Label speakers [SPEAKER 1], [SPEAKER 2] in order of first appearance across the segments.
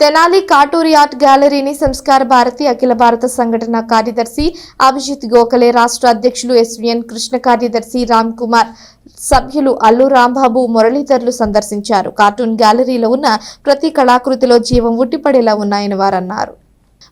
[SPEAKER 1] Tenali Katuri art గ్యాలరీని సంస్కార భారతి అఖిల భారత సంఘటన కార్యదర్శి అభిజిత్ గోఖలే రాష్ట్ర అధ్యక్షులు ఎస్విఎన్ కృష్ణ కార్యదర్శి రామ్ కుమార్ సభ్యులు అల్లు రాంబాబు మురళీధర్లు సందర్శించారు. కార్టూన్ గ్యాలరీలో ఉన్న ప్రతి కళాకృతిలో జీవం ఉట్టిపడేలా ఉన్నాయని వారన్నారు.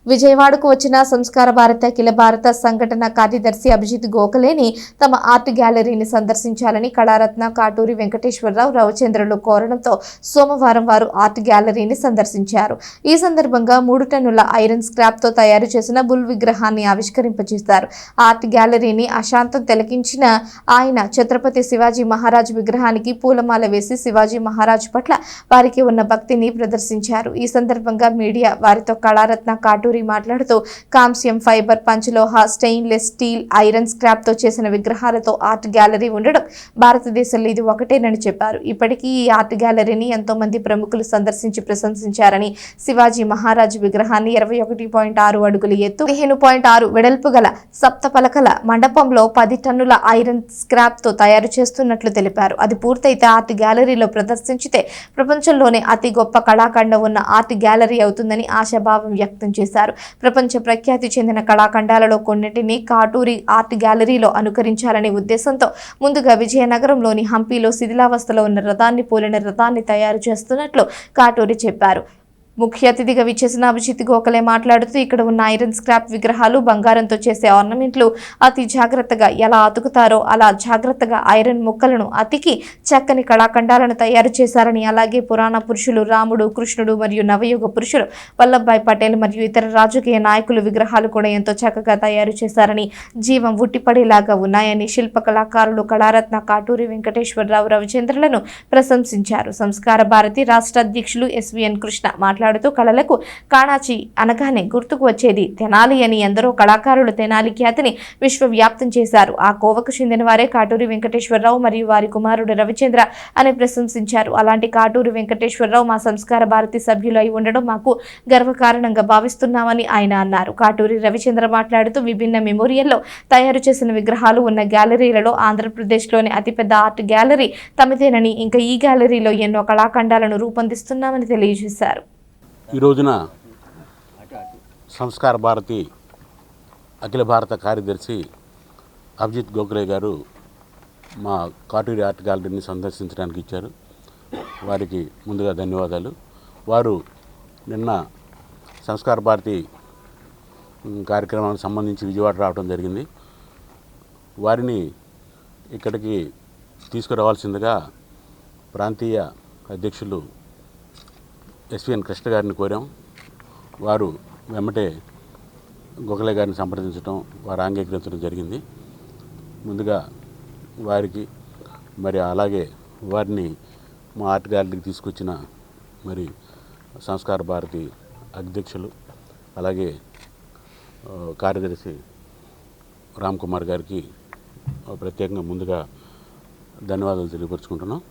[SPEAKER 1] విజయవాడకు వచ్చిన సంస్కార భారత అఖిల భారత సంఘటన కార్యదర్శి అభిజిత్ గోఖలేని తమ ఆర్ట్ గ్యాలరీని సందర్శించాలని కళారత్న కాటూరి వెంకటేశ్వరరావు రవిచంద్రులు కోరడంతో సోమవారం వారు ఆర్ట్ గ్యాలరీని సందర్శించారు. ఈ సందర్భంగా మూడు టన్నుల ఐరన్ స్క్రాప్తో తయారు చేసిన బుల్ విగ్రహాన్ని ఆవిష్కరింపజేస్తారు. ఆర్ట్ గ్యాలరీని అశాంతం తిలకించిన ఆయన ఛత్రపతి శివాజీ మహారాజ్ విగ్రహానికి పూలమాల వేసి శివాజీ మహారాజ్ పట్ల వారికి ఉన్న భక్తిని ప్రదర్శించారు. ఈ సందర్భంగా మీడియా వారితో కళారత్న కాటూరి మాట్లాడుతూ కాంస్యం ఫైబర్ పంచలోహ స్టెయిన్లెస్ స్టీల్ ఐరన్ స్క్రాప్తో చేసిన విగ్రహాలతో ఆర్ట్ గ్యాలరీ ఉండడం భారతదేశంలో ఇది ఒకటేనని చెప్పారు. ఇప్పటికీ ఈ ఆర్ట్ గ్యాలరీని ఎంతో మంది ప్రముఖులు సందర్శించి ప్రశంసించారని శివాజీ మహారాజ్ విగ్రహాన్ని ఇరవై ఒకటి పాయింట్ ఆరు అడుగులు ఎత్తు పదిహేను పాయింట్ ఆరు వెడల్పు గల సప్త పలకల మండపంలో పది టన్నుల ఐరన్ స్క్రాప్తో తయారు చేస్తున్నట్లు తెలిపారు. అది పూర్తయితే ఆర్ట్ గ్యాలరీలో ప్రదర్శించితే ప్రపంచంలోనే అతి గొప్ప కళాఖండం ఉన్న ఆర్ట్ గ్యాలరీ అవుతుందని ఆశాభావం వ్యక్తం చేశారు. ప్రపంచ ప్రఖ్యాతి చెందిన కళాఖండాలలో కొన్నింటిని కాటూరి ఆర్ట్ గ్యాలరీలో అనుకరించాలనే ఉద్దేశంతో ముందుగా విజయనగరంలోని హంపీలో శిథిలావస్థలో ఉన్న రథాన్ని పోలిన రథాన్ని తయారు చేస్తున్నట్లు కాటూరి చెప్పారు. ముఖ్య అతిథిగా విచ్చేసిన అభిజిత్ గోఖలే మాట్లాడుతూ ఇక్కడ ఉన్న ఐరన్ స్క్రాప్ విగ్రహాలు బంగారంతో చేసే ఆర్నమెంట్లు అతి జాగ్రత్తగా ఎలా అతుకుతారో అలా జాగ్రత్తగా ఐరన్ ముక్కలను అతికి చక్కని కళాఖండాలను తయారు చేశారని అలాగే పురాణ పురుషులు రాముడు కృష్ణుడు మరియు నవయుగ పురుషులు వల్లభాయ్ పటేల్ మరియు ఇతర రాజకీయ నాయకులు విగ్రహాలు కూడా ఎంతో చక్కగా తయారు చేశారని జీవం ఉట్టిపడేలాగా ఉన్నాయని శిల్ప కళాకారులు కళారత్న కాటూరి వెంకటేశ్వరరావు రవిచంద్రులను ప్రశంసించారు. సంస్కార భారతి రాష్ట్ర అధ్యక్షులు ఎస్విఎన్ కృష్ణ మాట్లాడుతూ కళలకు కాణాచి అనగానే గుర్తుకు వచ్చేది. తెనాలి అని ఎందరో కళాకారులు తెనాలి ఖ్యాతిని విశ్వవ్యాప్తం చేశారు. ఆ కోవకు చెందిన వారే కాటూరి వెంకటేశ్వరరావు మరియు వారి కుమారుడు రవిచంద్ర అని ప్రశంసించారు. అలాంటి కాటూరి వెంకటేశ్వరరావు మా సంస్కార భారతి సభ్యులు అయి ఉండడం మాకు గర్వకారణంగా భావిస్తున్నామని ఆయన అన్నారు. కాటూరి రవిచంద్ర మాట్లాడుతూ విభిన్న మెమోరియల్లో తయారు చేసిన విగ్రహాలు ఉన్న గ్యాలరీలలో ఆంధ్రప్రదేశ్లోని అతిపెద్ద ఆర్ట్ గ్యాలరీ తమదేనని ఇంకా ఈ గ్యాలరీలో ఎన్నో కళాఖండాలను రూపొందిస్తున్నామని తెలియజేశారు.
[SPEAKER 2] ఈ రోజున సంస్కార భారతి అఖిల భారత కార్యదర్శి అభిజిత్ గోఖలే గారు మా కాటూరి ఆర్ట్ గ్యాలరీని సందర్శించడానికి ఇచ్చారు. వారికి ముందుగా ధన్యవాదాలు. వారు నిన్న సంస్కార భారతి కార్యక్రమానికి సంబంధించి విజయవాడ రావడం జరిగింది. వారిని ఇక్కడికి తీసుకురావాల్సిందిగా ప్రాంతీయ అధ్యక్షులు ఎస్విఎన్ కృష్ణ గారిని కోరాం. వారు వెంబటే గోఖలే గారిని సంప్రదించడం వారు అంగీకరించడం జరిగింది. ముందుగా వారికి మరి అలాగే వారిని మా ఆర్ట్ గ్యాలరీకి తీసుకొచ్చిన మరి సంస్కార భారతి అధ్యక్షులు అలాగే కార్యదర్శి రామ్ కుమార్ గారికి ప్రత్యేకంగా ముందుగా ధన్యవాదాలు తెలియపరుచుకుంటున్నాం.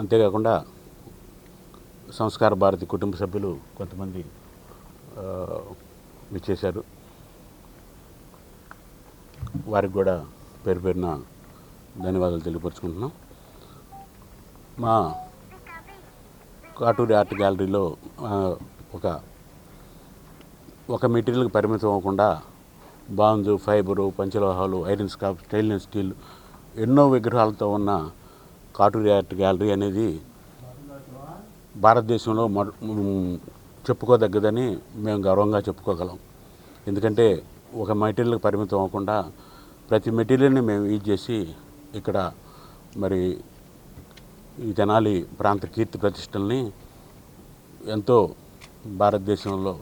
[SPEAKER 2] అంతేకాకుండా సంస్కార భారతి కుటుంబ సభ్యులు కొంతమంది విచ్చేశారు. వారికి కూడా పేరు పేరున ధన్యవాదాలు తెలియపరుచుకుంటున్నాం. మా కాటూరి ఆర్ట్ గ్యాలరీలో ఒక ఒక మెటీరియల్కి పరిమితం అవ్వకుండా బాంజు ఫైబరు పంచలోహాలు ఐరన్ స్కాప్ స్టెయిన్లెస్ స్టీల్ ఎన్నో విగ్రహాలతో ఉన్న కాటూరి ఆర్ట్ గ్యాలరీ అనేది భారతదేశంలో మొ- చెప్పుకోదగ్గదని మేము గర్వంగా చెప్పుకోగలం. ఎందుకంటే ఒక మెటీరియల్కి పరిమితం అవ్వకుండా ప్రతి మెటీరియల్ని మేము యూజ్ చేసి ఇక్కడ మరి ఈ తెనాలి ప్రాంత కీర్తి ప్రతిష్టల్ని ఎంతో భారతదేశంలో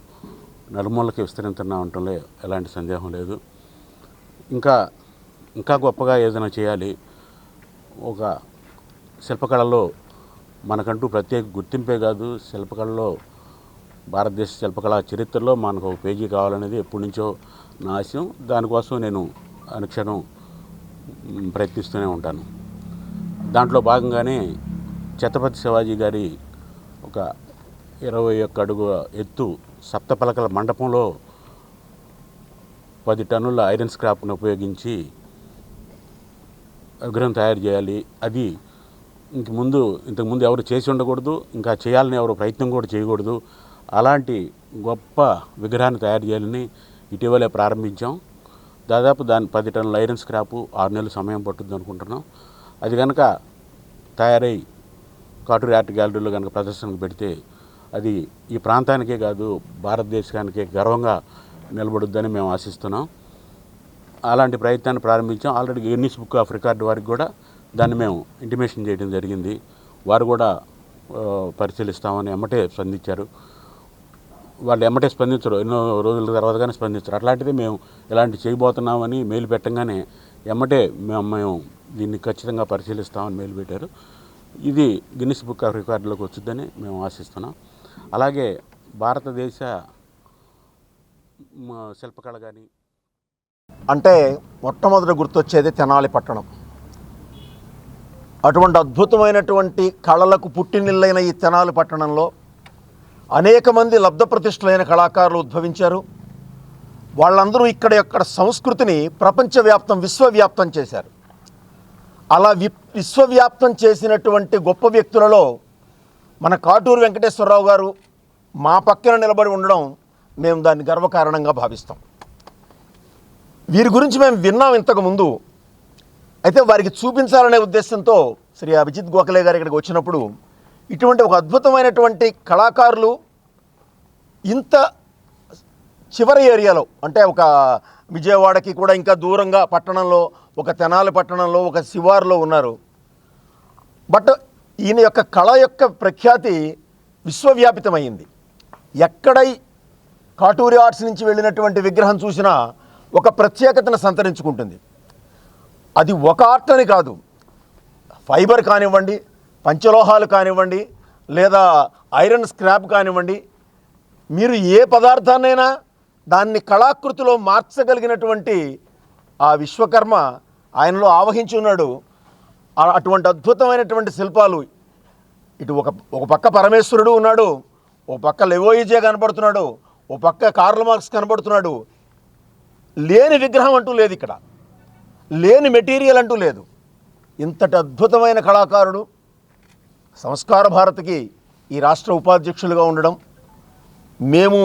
[SPEAKER 2] నలుమూలకి విస్తరించున్నా ఉండటంలో ఎలాంటి సందేహం లేదు. ఇంకా ఇంకా గొప్పగా ఏదైనా చేయాలి. ఒక శిల్పకళలో మనకంటూ ప్రత్యేక గుర్తింపే కాదు. శిల్పకళలో భారతదేశ శిల్పకళా చరిత్రలో మనకు ఒక పేజీ కావాలనేది ఎప్పటి నుంచో నా ఆశయం. దానికోసం నేను అనుక్షణం ప్రయత్నిస్తూనే ఉంటాను. దాంట్లో భాగంగానే ఛత్రపతి శివాజీ గారి ఒక ఇరవై ఒక్క అడుగు ఎత్తు సప్తపలకల మండపంలో పది టన్నుల ఐరన్ స్క్రాప్ను ఉపయోగించి విగ్రహం తయారు చేయాలి. అది ఇంక ముందు ఇంతకుముందు ఎవరు చేసి ఉండకూడదు ఇంకా చేయాలని ఎవరు ప్రయత్నం కూడా చేయకూడదు. అలాంటి గొప్ప విగ్రహాన్ని తయారు చేయాలని ఇటీవలే ప్రారంభించాం. దాదాపు దాని పది టన్నుల ఐరన్ స్క్రాపు ఆరు నెలలు సమయం పట్టుద్ది అనుకుంటున్నాం. అది కనుక తయారై కాటూరి ఆర్ట్ గ్యాలరీలో కనుక ప్రదర్శనకు పెడితే అది ఈ ప్రాంతానికే కాదు భారతదేశానికే గర్వంగా నిలబడుద్దని మేము ఆశిస్తున్నాం. అలాంటి ప్రయత్నాన్ని ప్రారంభించాం. Already Guinness book of record వారికి కూడా దాన్ని మేము ఇంటిమేషన్ చేయడం జరిగింది. వారు కూడా పరిశీలిస్తామని ఎమ్మటే స్పందించారు. వాళ్ళు ఎమ్మటే స్పందించరు. ఎన్నో రోజుల తర్వాత కానీ స్పందించరు. అట్లాంటిది మేము ఇలాంటి చేయబోతున్నామని మెయిల్ పెట్టంగానే ఎమ్మటే మేము మేము దీన్ని ఖచ్చితంగా పరిశీలిస్తామని మెయిల్ పెట్టారు. ఇది గిన్నిస్ బుక్ ఆఫ్ రికార్డులోకి వచ్చిందని మేము ఆశిస్తున్నాం. అలాగే భారతదేశ శిల్పకళ కానీ
[SPEAKER 3] అంటే మొట్టమొదట గుర్తొచ్చేది తెనాలి పట్టణం. అటువంటి అద్భుతమైనటువంటి కళలకు పుట్టినిల్లైన ఈ తెనాలి పట్టణంలో అనేక మంది లబ్ధప్రతిష్ఠులైన కళాకారులు ఉద్భవించారు. వాళ్ళందరూ ఇక్కడ యొక్క సంస్కృతిని ప్రపంచవ్యాప్తం విశ్వవ్యాప్తం చేశారు. అలా వి విశ్వవ్యాప్తం చేసినటువంటి గొప్ప వ్యక్తులలో మన కాటూరు వెంకటేశ్వరరావు గారు మా పక్కన నిలబడి ఉండడం మేము దాన్ని గర్వకారణంగా భావిస్తాం. వీరి గురించి మేము విన్నాం ఇంతకు ముందు. అయితే వారికి చూపించాలనే ఉద్దేశంతో శ్రీ అభిజిత్ గోఖలే గారు ఇక్కడికి వచ్చినప్పుడు ఇటువంటి ఒక అద్భుతమైనటువంటి కళాకారులు ఇంత చివరి ఏరియాలో అంటే ఒక విజయవాడకి కూడా ఇంకా దూరంగా పట్టణంలో ఒక తెనాలి పట్టణంలో ఒక శివారులో ఉన్నారు. బట్ ఈయన యొక్క కళ యొక్క ప్రఖ్యాతి విశ్వవ్యాపితమైంది. ఎక్కడై కాటూరి ఆర్ట్స్ నుంచి వెళ్ళినటువంటి విగ్రహం చూసినా ఒక ప్రత్యేకతను సంతరించుకుంటుంది. అది ఒక ఆర్ట్ అని కాదు. ఫైబర్ కానివ్వండి పంచలోహాలు కానివ్వండి లేదా ఐరన్ స్క్రాప్ కానివ్వండి మీరు ఏ పదార్థాన్నైనా దాన్ని కళాకృతిలో మార్చగలిగినటువంటి ఆ విశ్వకర్మ ఆయనలో ఆవహించి ఉన్నాడు. అటువంటి అద్భుతమైనటువంటి శిల్పాలు. ఇటు ఒక ఒక పక్క పరమేశ్వరుడు ఉన్నాడు. ఒక పక్క లెవోయిజే కనబడుతున్నాడు. ఒక పక్క కార్ల్ మార్క్స్ కనబడుతున్నాడు. లేని విగ్రహం అంటూ లేదు ఇక్కడ. లేని మెటీరియల్ అంటూ లేదు ఇంతటి అద్భుతమైన కళాకారుడు సంస్కార భారతికి ఈ రాష్ట్ర ఉపాధ్యక్షులుగా ఉండడం మేము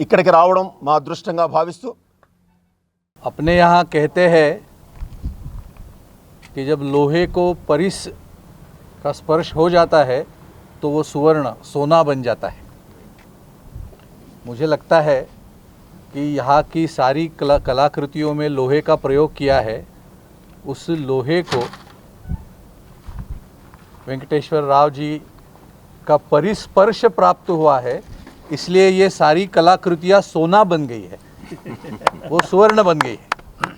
[SPEAKER 3] ఇక్కడికి రావడం మా అదృష్టంగా భావిస్తూ
[SPEAKER 4] अपने यहाँ कहते हैं कि जब लोहे को परिस का स्पर्श हो जाता है तो वो सुवर्ण सोना बन जाता है मुझे लगता है कि यहाँ की सारी कला कलाकृतियों में लोहे का प्रयोग किया है उस लोहे को वेंकटेश्वर राव जी का परिस्पर्श प्राप्त हुआ है इसलिए ये सारी कलाकृतियाँ सोना बन गई है। वो स्वर्ण बन गई है।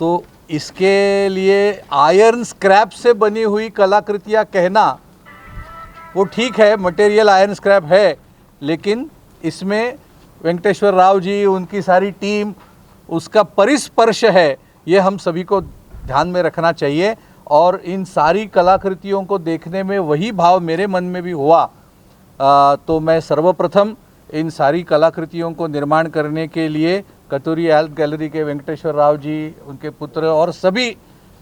[SPEAKER 4] तो इसके लिए आयरन स्क्रैप से बनी हुई कलाकृतियाँ कहना वो ठीक है मटेरियल आयरन स्क्रैप है लेकिन इसमें वेंकटेश्वर राव जी उनकी सारी टीम उसका परिस्पर्श है ये हम सभी को ध्यान में रखना चाहिए और इन सारी कलाकृतियों को देखने में वही भाव मेरे मन में भी हुआ। आ, तो मैं सर्वप्रथम इन सारी कलाकृतियों को निर्माण करने के लिए कतूरी हेल्थ गैलरी के वेंकटेश्वर राव जी उनके पुत्र और सभी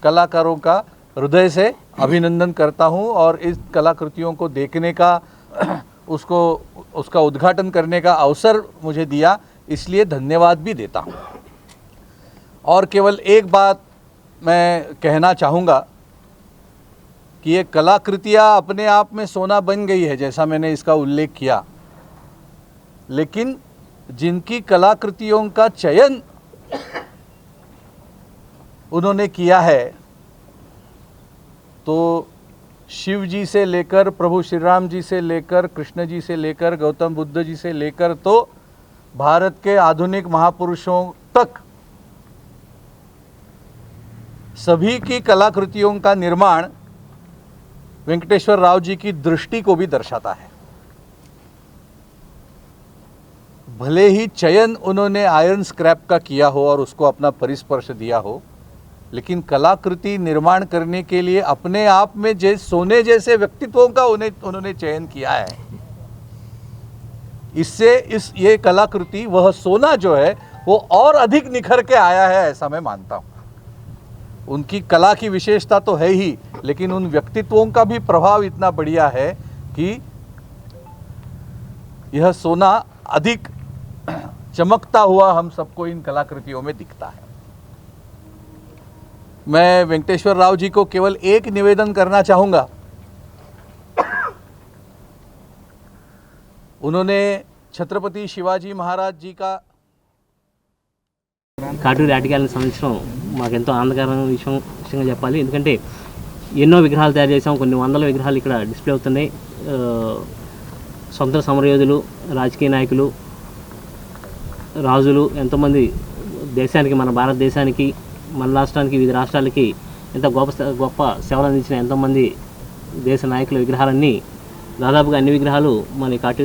[SPEAKER 4] कलाकारों का हृदय से अभिनंदन करता हूँ और इस कलाकृतियों को देखने का उसको उसका उद्घाटन करने का अवसर मुझे दिया इसलिए धन्यवाद भी देता हूँ। और केवल एक बात मैं कहना चाहूँगा कि ये कलाकृतियाँ अपने आप में सोना बन गई है, जैसा मैंने इसका उल्लेख किया। लेकिन जिनकी कलाकृतियों का चयन उन्होंने किया है तो शिव जी से लेकर, प्रभु श्री राम जी से लेकर, कृष्ण जी से लेकर, गौतम बुद्ध जी से लेकर तो भारत के आधुनिक महापुरुषों तक सभी की कलाकृतियों का निर्माण वेंकटेश्वर राव जी की दृष्टि को भी दर्शाता है। भले ही चयन उन्होंने आयरन स्क्रैप का किया हो और उसको अपना परिस्पर्श दिया हो, लेकिन कलाकृति निर्माण करने के लिए अपने आप में जैसे सोने जैसे व्यक्तित्वों का उन्हें, उन्होंने चयन किया है। इससे इस, ये कलाकृति, वह सोना जो है, वो और अधिक निखर के आया है ऐसा मैं मानता हूँ। उनकी कला की विशेषता तो है ही लेकिन उन व्यक्तित्वों का भी प्रभाव इतना बढ़िया है कि यह सोना अधिक चमकता हुआ हम सबको इन कलाकृतियों में दिखता है मैं वेंकटेश्वर राव जी को केवल एक निवेदन करना चाहूँगा उन्होंने छत्रपति शिवाजी महाराज जी का
[SPEAKER 5] కాటూరి ఆటగాళ్ళని సంవత్సరం మాకెంతో ఆనందకరమైన విషయం విషయంగా చెప్పాలి. ఎందుకంటే ఎన్నో విగ్రహాలు తయారు చేసాం కొన్ని వందల విగ్రహాలు ఇక్కడ డిస్ప్లే అవుతున్నాయి. సొంత స్వతంత్ర సమరయోధులు రాజకీయ నాయకులు రాజులు ఎంతోమంది దేశానికి మన భారతదేశానికి మన రాష్ట్రానికి వివిధ రాష్ట్రాలకి ఎంత గొప్ప గొప్ప సేవలు అందించిన ఎంతోమంది దేశ నాయకుల విగ్రహాలన్నీ దాదాపుగా అన్ని విగ్రహాలు మన ఆర్ట్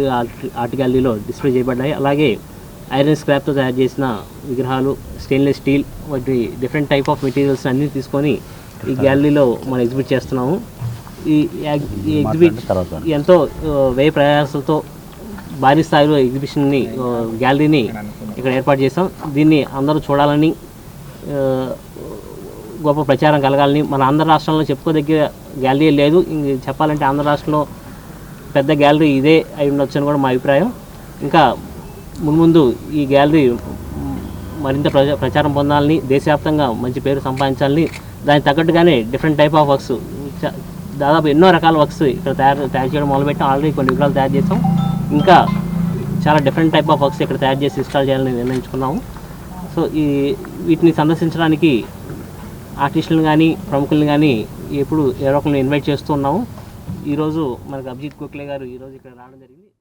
[SPEAKER 5] ఆర్ట్ గ్యాలరీలో డిస్ప్లే చేయబడ్డాయి. అలాగే ఐరన్ స్క్రాప్తో తయారు చేసిన విగ్రహాలు స్టెయిన్లెస్ స్టీల్ వంటి డిఫరెంట్ టైప్ ఆఫ్ మెటీరియల్స్ అన్ని తీసుకొని ఈ గ్యాలరీలో మనం ఎగ్జిబిట్ చేస్తున్నాము. ఈ ఎగ్జిబిట్ ఎంతో వ్యయ ప్రయాసాలతో భారీ స్థాయిలో ఎగ్జిబిషన్ని గ్యాలరీని ఇక్కడ ఏర్పాటు చేసాం దీన్ని అందరూ చూడాలని గొప్ప ప్రచారం కలగాలని మన ఆంధ్ర రాష్ట్రంలో చెప్పుకోదగ్గ గ్యాలరీ లేదు. ఇంక చెప్పాలంటే ఆంధ్ర రాష్ట్రంలో పెద్ద గ్యాలరీ ఇదే అయి ఉండొచ్చు అని కూడా మా అభిప్రాయం. ఇంకా మున్ముందు ఈ గ్యాలరీ మరింత ప్రచ ప్రచారం పొందాలని దేశవ్యాప్తంగా మంచి పేరు సంపాదించాలని దానికి తగ్గట్టుగానే డిఫరెంట్ టైప్ ఆఫ్ వర్క్స్ దాదాపు ఎన్నో రకాల వర్క్స్ ఇక్కడ తయారు తయారు చేయడం మొదలుపెట్టాం. ఆల్రెడీ కొన్ని విగ్రహాలు తయారు చేసాం ఇంకా చాలా డిఫరెంట్ టైప్ ఆఫ్ వర్క్స్ ఇక్కడ తయారు చేసి ఇన్స్టాల్ చేయాలని నిర్ణయించుకున్నాము. సో ఈ వీటిని సందర్శించడానికి ఆర్టిస్టులను కానీ ప్రముఖులను కానీ ఎప్పుడు ఎవరో ఒకరిని ఇన్వైట్ చేస్తూ ఉన్నాము. ఈరోజు మనకు అభిజిత్ కుక్లే గారు ఈరోజు ఇక్కడ రావడం జరిగింది.